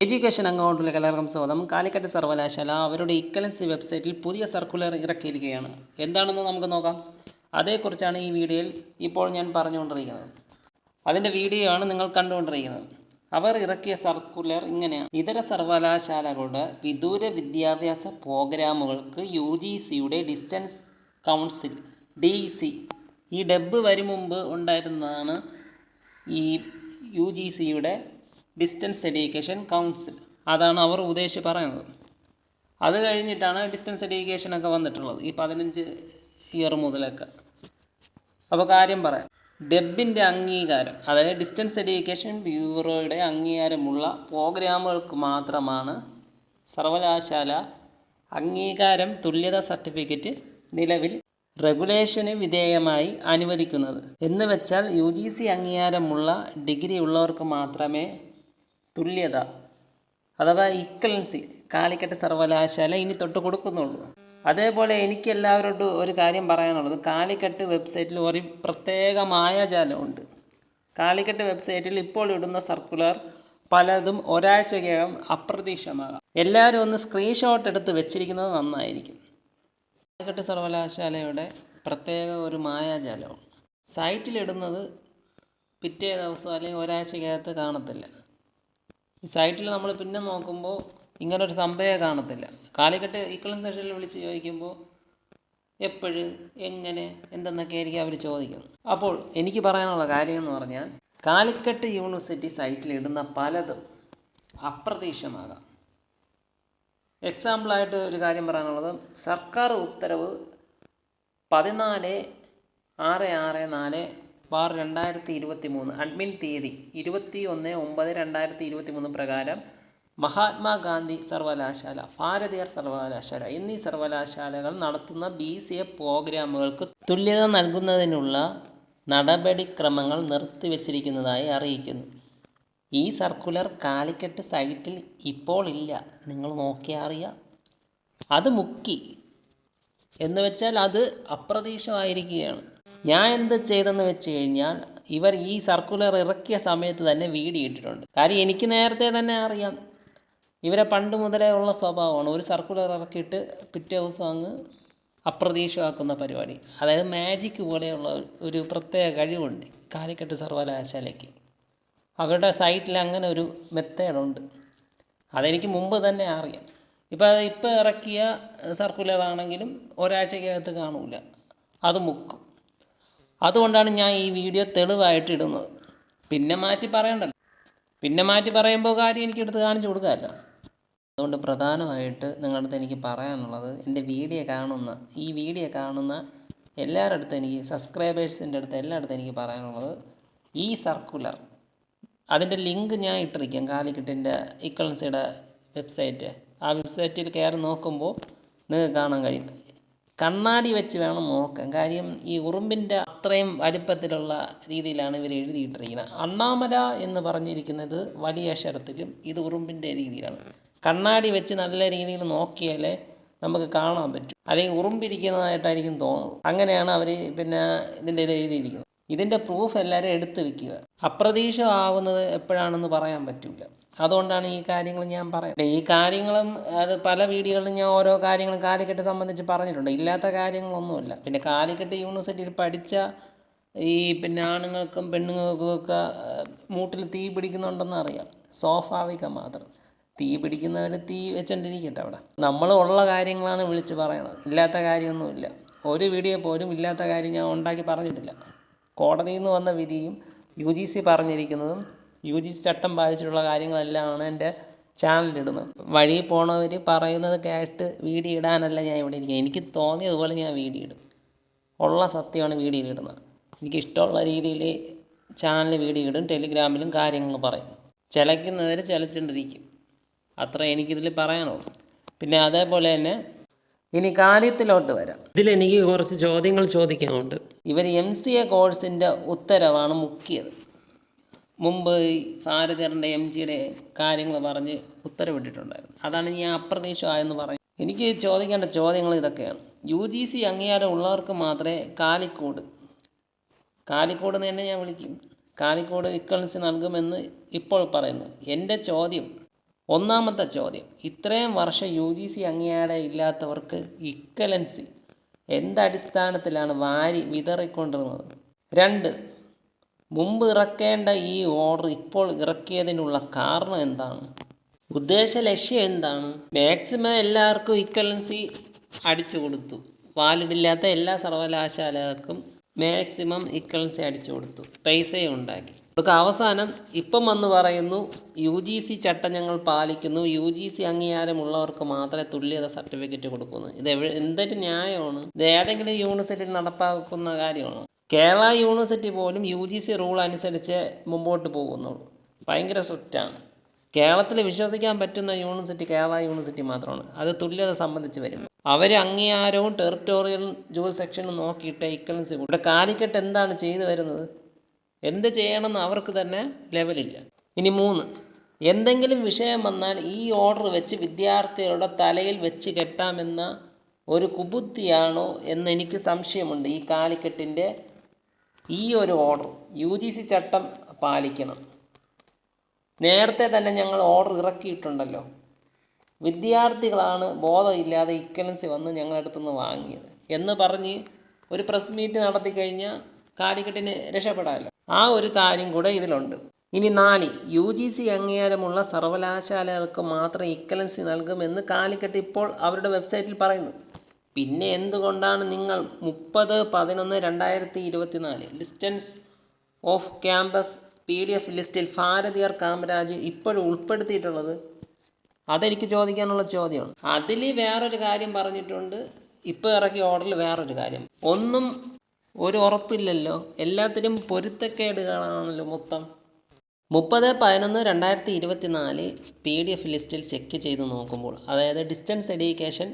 Education അക്കൗണ്ടിലേക്ക് എല്ലാവർക്കും സ്വാഗതം കാലിക്കറ്റ് സർവകലാശാല അവരുടെ ഇക്കലൻസി വെബ്സൈറ്റിൽ പുതിയ സർക്കുലർ ഇറക്കിയിരിക്കുകയാണ്. എന്താണെന്ന് നമുക്ക് നോക്കാം? അതേക്കുറിച്ചാണ് ഈ വീഡിയോയിൽ ഇപ്പോൾ ഞാൻ പറഞ്ഞുകൊണ്ടിരിക്കുന്നത്. അതിന്റെ വീഡിയോ ആണ് നിങ്ങൾ കണ്ടുകൊണ്ടിരിക്കുന്നത്. അവർ ഇറക്കിയ സർക്കുലർ ഇങ്ങനെയാണ്. ഇതര സർവകലാശാലകളുടെ വിദൂര വിദ്യാഭ്യാസ പ്രോഗ്രാമുകൾക്ക് യു ജി സിയുടെ ഡിസ്റ്റൻസ് കൗൺസിൽ ഡി സി ഈ ഡബ് വരും മുമ്പ് ഉണ്ടായിരുന്നതാണ് ഈ യു ജി സിയുടെ ഡിസ്റ്റൻസ് എഡ്യൂക്കേഷൻ കൗൺസിൽ അതാണ് അവർ ഉദ്ദേശിച്ച് പറയുന്നത്. അത് കഴിഞ്ഞിട്ടാണ് ഡിസ്റ്റൻസ് എഡ്യൂക്കേഷനൊക്കെ വന്നിട്ടുള്ളത് ഈ പതിനഞ്ച് ഇയർ മുതലൊക്കെ. അപ്പോൾ കാര്യം പറയാം. ഡെബിന്റെ അംഗീകാരം അതായത് ഡിസ്റ്റൻസ് എഡ്യൂക്കേഷൻ ബ്യൂറോയുടെ അംഗീകാരമുള്ള പ്രോഗ്രാമുകൾക്ക് മാത്രമാണ് സർവകലാശാല അംഗീകാരം തുല്യത സർട്ടിഫിക്കറ്റ് നിലവിൽ റെഗുലേഷന് വിധേയമായി അനുവദിക്കുന്നത്. എന്ന് വെച്ചാൽ യു ജി സി അംഗീകാരമുള്ള ഡിഗ്രി ഉള്ളവർക്ക് മാത്രമേ തുല്യത അഥവാ ഇക്വലൻസി കാലിക്കറ്റ് സർവകലാശാല ഇനി തൊട്ട് കൊടുക്കുന്നുള്ളൂ. അതേപോലെ എനിക്ക് എല്ലാവരോടും ഒരു കാര്യം പറയാനുള്ളത്. കാലിക്കട്ട് വെബ്സൈറ്റിൽ ഒരു പ്രത്യേക മായാജാലമുണ്ട്. കാലിക്കട്ട് വെബ്സൈറ്റിൽ ഇപ്പോൾ ഇടുന്ന സർക്കുലർ പലതും ഒരാഴ്ചക്കകം അപ്രതീക്ഷമാകാം എല്ലാവരും ഒന്ന് സ്ക്രീൻഷോട്ട് എടുത്ത് വെച്ചിരിക്കുന്നത് നന്നായിരിക്കും. കാലിക്കട്ട് സർവകലാശാലയുടെ പ്രത്യേക ഒരു മായാജാലമാണ് സൈറ്റിലിടുന്നത് പിറ്റേ ദിവസം അല്ലെങ്കിൽ ഒരാഴ്ചക്കകത്ത് കാണത്തില്ല. ഈ സൈറ്റിൽ നമ്മൾ പിന്നെ നോക്കുമ്പോൾ ഇങ്ങനൊരു സംഭവം കാണത്തില്ല. കാലിക്കട്ട് ഈക്വലൻ സെഷനിൽ വിളിച്ച് ചോദിക്കുമ്പോൾ എപ്പോഴ് എങ്ങനെ എന്തെന്നൊക്കെ ആയിരിക്കും അവർ ചോദിക്കുന്നത് അപ്പോൾ എനിക്ക് പറയാനുള്ള കാര്യം എന്ന് പറഞ്ഞാൽ കാലിക്കട്ട് യൂണിവേഴ്സിറ്റി സൈറ്റിൽ ഇടുന്ന പലതും അപ്രതീക്ഷമാകാം എക്സാമ്പിളായിട്ട് ഒരു കാര്യം പറയാനുള്ളത് സർക്കാർ ഉത്തരവ് പതിനാല് ആറ് ആറ് നാല് ബാർ രണ്ടായിരത്തി ഇരുപത്തി മൂന്ന് അഡ്മിൻ തീയതി ഇരുപത്തി ഒന്ന് ഒമ്പത് രണ്ടായിരത്തി ഇരുപത്തി മൂന്ന് പ്രകാരം മഹാത്മാഗാന്ധി സർവകലാശാല ഭാരതീയർ സർവകലാശാല എന്നീ സർവകലാശാലകൾ നടത്തുന്ന ബി സി എ പ്രോഗ്രാമുകൾക്ക് തുല്യത നൽകുന്നതിനുള്ള നടപടിക്രമങ്ങൾ നിർത്തിവെച്ചിരിക്കുന്നതായി അറിയിക്കുന്നു. ഈ സർക്കുലർ കാലിക്കറ്റ് സൈറ്റിൽ ഇപ്പോൾ ഇല്ല. നിങ്ങൾ നോക്കിയാൽ അറിയാം. അത് മുക്കി. എന്ന് വെച്ചാൽ അത് അപ്രതീക്ഷമായിരിക്കുകയാണ് ഞാൻ എന്ത് ചെയ്തെന്ന് വെച്ച് കഴിഞ്ഞാൽ ഇവർ ഈ സർക്കുലർ ഇറക്കിയ സമയത്ത് തന്നെ വീഡിയോ ഇട്ടിട്ടുണ്ട്. കാര്യം എനിക്ക് നേരത്തെ തന്നെ അറിയാം. ഇവരെ പണ്ട് മുതലേ ഉള്ള സ്വഭാവമാണ്. ഒരു സർക്കുലർ ഇറക്കിയിട്ട് പിറ്റേ ദിവസം അങ്ങ് അപ്രതീക്ഷമാക്കുന്ന പരിപാടി. അതായത് മാജിക് പോലെയുള്ള ഒരു പ്രത്യേക കഴിവുണ്ട് കാലിക്കട്ട് സർവകലാശാലയ്ക്ക്. അവരുടെ സൈറ്റിൽ അങ്ങനെ ഒരു മെത്തേഡുണ്ട് അതെനിക്ക് മുമ്പ് തന്നെ അറിയാം. ഇപ്പോൾ ഇപ്പോൾ ഇറക്കിയ സർക്കുലർ ആണെങ്കിലും ഒരാഴ്ചക്കകത്ത് കാണൂല. അത് മുക്കും. അതുകൊണ്ടാണ് ഞാൻ ഈ വീഡിയോ തെളിവായിട്ട് ഇടുന്നത്. പിന്നെ മാറ്റി പറയണ്ടല്ലോ. പിന്നെ മാറ്റി പറയുമ്പോൾ കാര്യം എനിക്ക് എടുത്ത് കാണിച്ചു കൊടുക്കാമല്ലോ. അതുകൊണ്ട് പ്രധാനമായിട്ട് നിങ്ങളുടെ എനിക്ക് പറയാനുള്ളത് എന്റെ വീഡിയോ കാണുന്ന ഈ വീഡിയോ കാണുന്ന എല്ലാവരുടെ അടുത്ത് എനിക്ക് സബ്സ്ക്രൈബേഴ്സിന്റെ അടുത്ത് എല്ലായിടത്തും എനിക്ക് പറയാനുള്ളത് ഈ സർക്കുലർ. അതിന്റെ ലിങ്ക് ഞാൻ ഇട്ടിരിക്കാം കാലിക്കറ്റിന്റെ ഇക്കളൻസിയുടെ വെബ്സൈറ്റ്. ആ വെബ്സൈറ്റിൽ കയറി നോക്കുമ്പോൾ നിങ്ങൾക്ക് കാണാൻ കഴിയും. കണ്ണാടി വെച്ച് വേണം നോക്കാൻ. കാര്യം ഈ ഉറുമ്പിന്റെ അത്രയും വലിപ്പത്തിലുള്ള രീതിയിലാണ് ഇവർ എഴുതിയിട്ടിരിക്കുന്നത് അണ്ണാമല എന്ന് പറഞ്ഞിരിക്കുന്നത് വലിയ അക്ഷരത്തിലും ഇത് ഉറുമ്പിന്റെ രീതിയിലാണ്. കണ്ണാടി വെച്ച് നല്ല രീതിയിൽ നോക്കിയാലേ നമുക്ക് കാണാൻ പറ്റും. അല്ലെങ്കിൽ ഉറുമ്പിരിക്കുന്നതായിട്ടായിരിക്കും തോന്നുന്നത്. അങ്ങനെയാണ് അവർ പിന്നെ ഇതിന്റെ ഇത് എഴുതിയിരിക്കുന്നത്. ഇതിന്റെ പ്രൂഫ് എല്ലാവരും എടുത്തു വെക്കുക. അപ്രതീക്ഷമാവുന്നത് എപ്പോഴാണെന്ന് പറയാൻ പറ്റില്ല അതുകൊണ്ടാണ് ഈ കാര്യങ്ങൾ ഞാൻ പറയുന്നത്. ഈ കാര്യങ്ങളും അത് പല വീഡിയോകളിലും ഞാൻ ഓരോ കാര്യങ്ങളും കാലിക്കറ്റ് സംബന്ധിച്ച് പറഞ്ഞിട്ടുണ്ട്. ഇല്ലാത്ത കാര്യങ്ങളൊന്നുമില്ല. പിന്നെ കാലിക്കറ്റ് യൂണിവേഴ്സിറ്റിയിൽ പഠിച്ച ഈ പിന്നെ ആണുങ്ങൾക്കും പെണ്ണുങ്ങൾക്കും ഒക്കെ മൂട്ടിൽ തീ പിടിക്കുന്നുണ്ടെന്ന് അറിയാം. സ്വാഭാവികം മാത്രം. തീ പിടിക്കുന്നവർ തീ വെച്ചോണ്ടിരിക്കട്ടെ അവിടെ. നമ്മൾ ഉള്ള കാര്യങ്ങളാണ് വിളിച്ച് പറയണത്. ഇല്ലാത്ത കാര്യമൊന്നുമില്ല. ഒരു വീഡിയോ പോലും ഇല്ലാത്ത കാര്യം ഞാൻ ഉണ്ടാക്കി പറഞ്ഞിട്ടില്ല. കോടതിയിൽ നിന്ന് വന്ന വിധിയും യു ജി സി പറഞ്ഞിരിക്കുന്നതും യു ജി സി ചട്ടം പാലിച്ചിട്ടുള്ള കാര്യങ്ങളെല്ലാമാണ് എന്റെ ചാനലിലിടുന്നത്. വഴി പോണവർ പറയുന്നത് കേട്ട് വീഡിയോ ഇടാനല്ല ഞാൻ ഇവിടെ ഇരിക്കുന്നത്. എനിക്ക് തോന്നിയതുപോലെ ഞാൻ വീഡിയോ ഇടും. ഉള്ള സത്യമാണ് വീഡിയോ ഇടുന്നത്. എനിക്ക് ഇഷ്ടമുള്ള രീതിയിൽ ചാനൽ വീഡിയോ ഇടും ടെലിഗ്രാമിലും കാര്യങ്ങൾ പറയും. ചിലയ്ക്കുന്നവർ ചിലച്ചുകൊണ്ടിരിക്കും അത്ര എനിക്കിതിൽ പറയാനുള്ളൂ. പിന്നെ അതേപോലെ തന്നെ ഇനി കാര്യത്തിലോട്ട് വരാം. ഇതിൽ എനിക്ക് കുറച്ച് ചോദ്യങ്ങൾ ചോദിക്കാനുണ്ട്. ഇവർ എം സി എ കോഴ്സിന്റെ ഉത്തരവാണ് മുക്കിയത് മുമ്പ് ഭാരതീയറിന്റെ എം ജിയുടെ കാര്യങ്ങൾ പറഞ്ഞ് ഉത്തരവിട്ടിട്ടുണ്ടായിരുന്നു. അതാണ് ഞാൻ അപ്രതീക്ഷമായെന്ന് പറയും എനിക്ക് ചോദിക്കേണ്ട ചോദ്യങ്ങൾ ഇതൊക്കെയാണ്. യു ജി സി അംഗീകാരം ഉള്ളവർക്ക് മാത്രമേ കാലിക്കോട് കാലിക്കോട് എന്ന് തന്നെ ഞാൻ വിളിക്കും. കാലിക്കോട് ഇക്കൾസ് നൽകുമെന്ന് ഇപ്പോൾ പറയുന്നു. എന്റെ ചോദ്യം ഒന്നാമത്തെ ചോദ്യം. ഇത്രയും വർഷം യു ജി സി അംഗീകാരം ഇല്ലാത്തവർക്ക് ഇക്കലൻസി. എന്തടിസ്ഥാനത്തിലാണ് വാരി വിതറിക്കൊണ്ടിരുന്നത്? രണ്ട് മുമ്പ് ഇറക്കേണ്ട ഈ ഓർഡർ ഇപ്പോൾ ഇറക്കിയതിനുള്ള കാരണം എന്താണ്? ഉദ്ദേശ ലക്ഷ്യം എന്താണ്? മാക്സിമം എല്ലാവർക്കും ഇക്വലൻസി അടിച്ചു കൊടുത്തു. വാലിഡ് ഇല്ലാത്ത എല്ലാ സർവകലാശാലകൾക്കും മാക്സിമം ഇക്വലൻസി അടിച്ചു കൊടുത്തു. പൈസയും ഉണ്ടാക്കി. ഇതൊക്കെ അവസാനം ഇപ്പം വന്ന് പറയുന്നു യു ജി സി ചട്ടം ഞങ്ങൾ പാലിക്കുന്നു യു ജി സി അംഗീകാരമുള്ളവർക്ക് മാത്രമേ തുല്യത സർട്ടിഫിക്കറ്റ് കൊടുക്കുന്നു. ഇത് എന്തൊരു ന്യായമാണ്. ഇത് ഏതെങ്കിലും യൂണിവേഴ്സിറ്റിയിൽ നടപ്പാക്കുന്ന കാര്യമാണോ? കേരള യൂണിവേഴ്സിറ്റി പോലും യു ജി സി റൂൾ അനുസരിച്ച് മുമ്പോട്ട് പോകുന്നുള്ളൂ. ഭയങ്കര സ്ട്രിക്റ്റാണ്. കേരളത്തിൽ വിശ്വസിക്കാൻ പറ്റുന്ന യൂണിവേഴ്സിറ്റി കേരള യൂണിവേഴ്സിറ്റി മാത്രമാണ്. അത് തുല്യത സംബന്ധിച്ച് വരും. അവർ അംഗീകാരവും ടെറിട്ടോറിയൽ ജോലി സെക്ഷനും നോക്കിയിട്ട് ഇക്കലൻസി ഇവിടെ കാലിക്കട്ട് എന്താണ് ചെയ്തു വരുന്നത് എന്ത് ചെയ്യണമെന്ന് അവർക്ക് തന്നെ ലെവലില്ല. ഇനി മൂന്ന്. എന്തെങ്കിലും വിഷയം വന്നാൽ ഈ ഓർഡർ വെച്ച് വിദ്യാർത്ഥികളുടെ തലയിൽ വെച്ച് കെട്ടാമെന്ന ഒരു കുബുദ്ധിയാണോ എന്ന് എനിക്ക് സംശയമുണ്ട് ഈ കാലിക്കെട്ടിന്റെ ഈ ഒരു ഓർഡർ യു ജി സി ചട്ടം പാലിക്കണം. നേരത്തെ തന്നെ ഞങ്ങൾ ഓർഡർ ഇറക്കിയിട്ടുണ്ടല്ലോ. വിദ്യാർത്ഥികളാണ് ബോധമില്ലാതെ ഇക്കലൻസി വന്ന് ഞങ്ങളുടെ അടുത്തുനിന്ന് വാങ്ങിയത് എന്ന് പറഞ്ഞ് ഒരു പ്രസ് മീറ്റ് നടത്തി കഴിഞ്ഞാൽ കാലിക്കട്ടിന് രക്ഷപ്പെടാമല്ലോ ആ ഒരു കാര്യം കൂടെ ഇതിലുണ്ട്. ഇനി നാല് യു ജി സി അംഗീകാരമുള്ള സർവകലാശാലകൾക്ക് മാത്രം ഇക്കലൻസി നൽകുമെന്ന് കാലിക്കട്ട് ഇപ്പോൾ അവരുടെ വെബ്സൈറ്റിൽ പറയുന്നു. പിന്നെ എന്തുകൊണ്ടാണ് നിങ്ങൾ മുപ്പത് പതിനൊന്ന് രണ്ടായിരത്തി ഇരുപത്തിനാല് distance off campus P D F ലിസ്റ്റിൽ ഭാരതീയർ കാമരാജ് ഇപ്പോഴും ഉൾപ്പെടുത്തിയിട്ടുള്ളത്? അതെനിക്ക് ചോദിക്കാനുള്ള ചോദ്യമാണ്. അതിൽ വേറൊരു കാര്യം പറഞ്ഞിട്ടുണ്ട്. ഇപ്പോൾ ഇറക്കിയ ഓർഡറിൽ വേറൊരു കാര്യം. ഒന്നും ഒരു ഉറപ്പില്ലല്ലോ. എല്ലാത്തിനും പൊരുത്തക്കേടുകളാണല്ലോ മൊത്തം. മുപ്പത് പതിനൊന്ന് രണ്ടായിരത്തി ഇരുപത്തി നാല് പി ഡി എഫ് ലിസ്റ്റിൽ ചെക്ക് ചെയ്ത് നോക്കുമ്പോൾ അതായത് distance education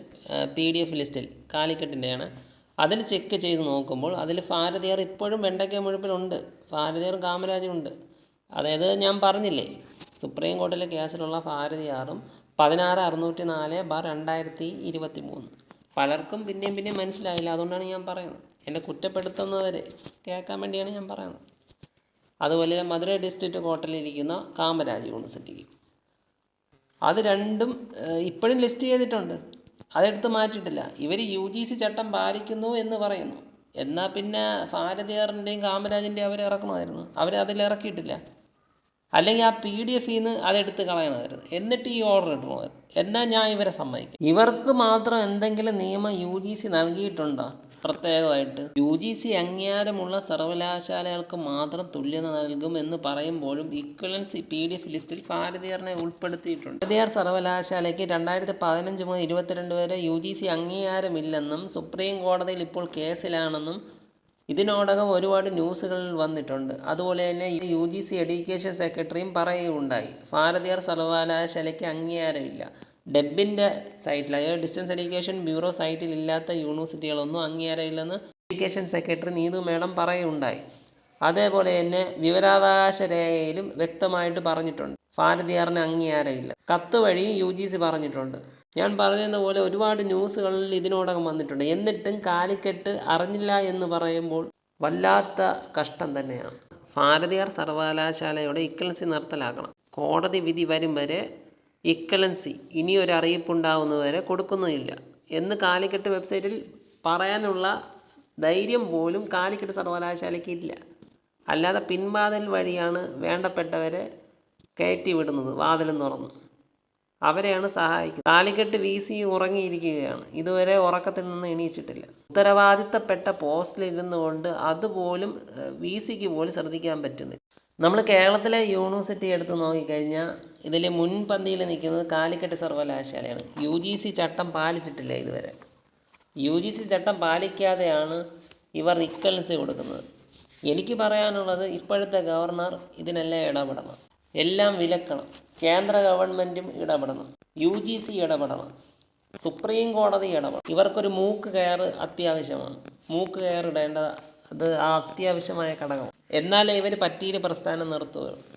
P D F ലിസ്റ്റിൽ കാലിക്കറ്റിന്റെയാണ് അതിൽ ചെക്ക് ചെയ്ത് നോക്കുമ്പോൾ അതിൽ ഭാരതീയർ ഇപ്പോഴും വെണ്ടയ്ക്ക മുഴുപ്പിലുണ്ട്. ഭാരതീയർ കാമരാജും ഉണ്ട് അതായത് ഞാൻ പറഞ്ഞില്ലേ സുപ്രീം കോടതിയിലെ കേസിലുള്ള ഭാരതീയാറും പതിനാറ് അറുന്നൂറ്റി നാല് ബാർ രണ്ടായിരത്തി ഇരുപത്തി മൂന്ന് പലർക്കും പിന്നെയും പിന്നെയും മനസ്സിലായില്ല അതുകൊണ്ടാണ് ഞാൻ പറയുന്നത്. എന്നെ കുറ്റപ്പെടുത്തുന്നവരെ കേൾക്കാൻ വേണ്ടിയാണ് ഞാൻ പറയുന്നത്. അതുപോലെ മധുരൈ ഡിസ്ട്രിക്റ്റ് കോട്ടലിരിക്കുന്ന കാമരാജ് യൂണിവേഴ്സിറ്റിക്ക് അത് രണ്ടും ഇപ്പോഴും ലിസ്റ്റ് ചെയ്തിട്ടുണ്ട്. അതെടുത്ത് മാറ്റിയിട്ടില്ല. ഇവർ യു ജി സി ചട്ടം പാലിക്കുന്നു എന്ന് പറയുന്നു. എന്നാൽ പിന്നെ ഭാരതിയാറിന്റെയും കാമരാജിന്റെയും അവർ ഇറക്കണമായിരുന്നു. അവർ അതിൽ ഇറക്കിയിട്ടില്ല. അല്ലെങ്കിൽ ആ പി ഡി എഫിൽ നിന്ന് അതെടുത്ത് കളയണമായിരുന്നു. എന്നിട്ട് ഈ ഓർഡർ ഇടണമായിരുന്നു എന്നാൽ ഞാൻ ഇവരെ സമ്മതിക്കും. ഇവർക്ക് മാത്രം എന്തെങ്കിലും നിയമം യു ജി സി നൽകിയിട്ടുണ്ടോ? പ്രത്യേകമായിട്ട്. യു ജി സി അംഗീകാരമുള്ള സർവകലാശാലകൾക്ക് മാത്രം തുല്യത നൽകും എന്ന് പറയുമ്പോഴും ഇക്വലൻസ് പി ഡി എഫ് ലിസ്റ്റിൽ ഭാരതീയറിനെ ഉൾപ്പെടുത്തിയിട്ടുണ്ട്. ഭാരതീയർ സർവകലാശാലയ്ക്ക് രണ്ടായിരത്തി പതിനഞ്ച് മുതൽ ഇരുപത്തിരണ്ട് വരെ യു ജി സി അംഗീകാരമില്ലെന്നും സുപ്രീം കോടതിയിൽ ഇപ്പോൾ കേസിലാണെന്നും ഇതിനോടകം ഒരുപാട് ന്യൂസുകളിൽ വന്നിട്ടുണ്ട്. അതുപോലെ തന്നെ യു ജി സി എഡ്യൂക്കേഷൻ സെക്രട്ടറിയും പറയുകയുണ്ടായി. ഭാരതീയർ സർവകലാശാലയ്ക്ക് അംഗീകാരമില്ല. ഡെബിന്റെ സൈറ്റിൽ അതായത് ഡിസ്റ്റൻസ് എഡ്യൂക്കേഷൻ ബ്യൂറോ സൈറ്റിൽ ഇല്ലാത്ത യൂണിവേഴ്സിറ്റികളൊന്നും അംഗീകാരമില്ലെന്ന് എഡ്യൂക്കേഷൻ സെക്രട്ടറി നീതു മേഡം പറയുകയുണ്ടായി. അതേപോലെ തന്നെ വിവരാവകാശ രേഖയിലും വ്യക്തമായിട്ട് പറഞ്ഞിട്ടുണ്ട്. ഭാരതീയറിന് അംഗീകാരമില്ല. കത്ത് വഴി യു ജി സി പറഞ്ഞിട്ടുണ്ട്. ഞാൻ പറഞ്ഞതുപോലെ ഒരുപാട് ന്യൂസുകളിൽ ഇതിനോടകം വന്നിട്ടുണ്ട്. എന്നിട്ടും കാലിക്കെട്ട് അറിഞ്ഞില്ല എന്ന് പറയുമ്പോൾ വല്ലാത്ത കഷ്ടം തന്നെയാണ്. ഭാരതിയാർ സർവകലാശാലയുടെ ഇക്കലൻസി നിർത്തലാക്കണം. കോടതി വിധി വരും വരെ ഇക്കലൻസി ഇനിയൊരു അറിയിപ്പുണ്ടാവുന്നവരെ കൊടുക്കുന്നില്ല എന്ന് കാലിക്കട്ട് വെബ്സൈറ്റിൽ പറയാനുള്ള ധൈര്യം പോലും കാലിക്കട്ട് സർവകലാശാലയ്ക്ക് ഇല്ല. അല്ലാതെ പിൻവാതിൽ വഴിയാണ് വേണ്ടപ്പെട്ടവരെ കയറ്റി വിടുന്നത് വാതിലും തുറന്ന്. അവരെയാണ് സഹായിക്കുന്നത്. കാലിക്കെട്ട് വി സി ഉറങ്ങിയിരിക്കുകയാണ്. ഇതുവരെ ഉറക്കത്തിൽ നിന്ന് എണീച്ചിട്ടില്ല. ഉത്തരവാദിത്തപ്പെട്ട പോസ്റ്റിലിരുന്നു കൊണ്ട് അതുപോലും വി സിക്ക് പോലും ശ്രദ്ധിക്കാൻ പറ്റുന്നില്ല. നമ്മൾ കേരളത്തിലെ യൂണിവേഴ്സിറ്റി എടുത്ത് നോക്കിക്കഴിഞ്ഞാൽ ഇതിൽ മുൻപന്തിയിൽ നിൽക്കുന്നത് കാലിക്കറ്റ് സർവകലാശാലയാണ്. യു ജി സി ചട്ടം പാലിച്ചിട്ടില്ല ഇതുവരെ. യു ജി സി ചട്ടം പാലിക്കാതെയാണ് ഇവർ ഇക്കലൻസി കൊടുക്കുന്നത്. എനിക്ക് പറയാനുള്ളത് ഇപ്പോഴത്തെ ഗവർണർ ഇതിനെല്ലാം ഇടപെടണം. എല്ലാം വിലക്കണം. കേന്ദ്ര ഗവൺമെന്റും ഇടപെടണം. യു ജി സി ഇടപെടണം. സുപ്രീം കോടതി ഇടപെടണം. ഇവർക്കൊരു മൂക്ക് കയർ അത്യാവശ്യമാണ്. മൂക്ക് കയറിടേണ്ടത് അത് അത്യാവശ്യമായ ഘടകം എന്നാലേ ഇവർ പറ്റിയിൽ പ്രസ്ഥാനം നിർത്തുകയുള്ളൂ.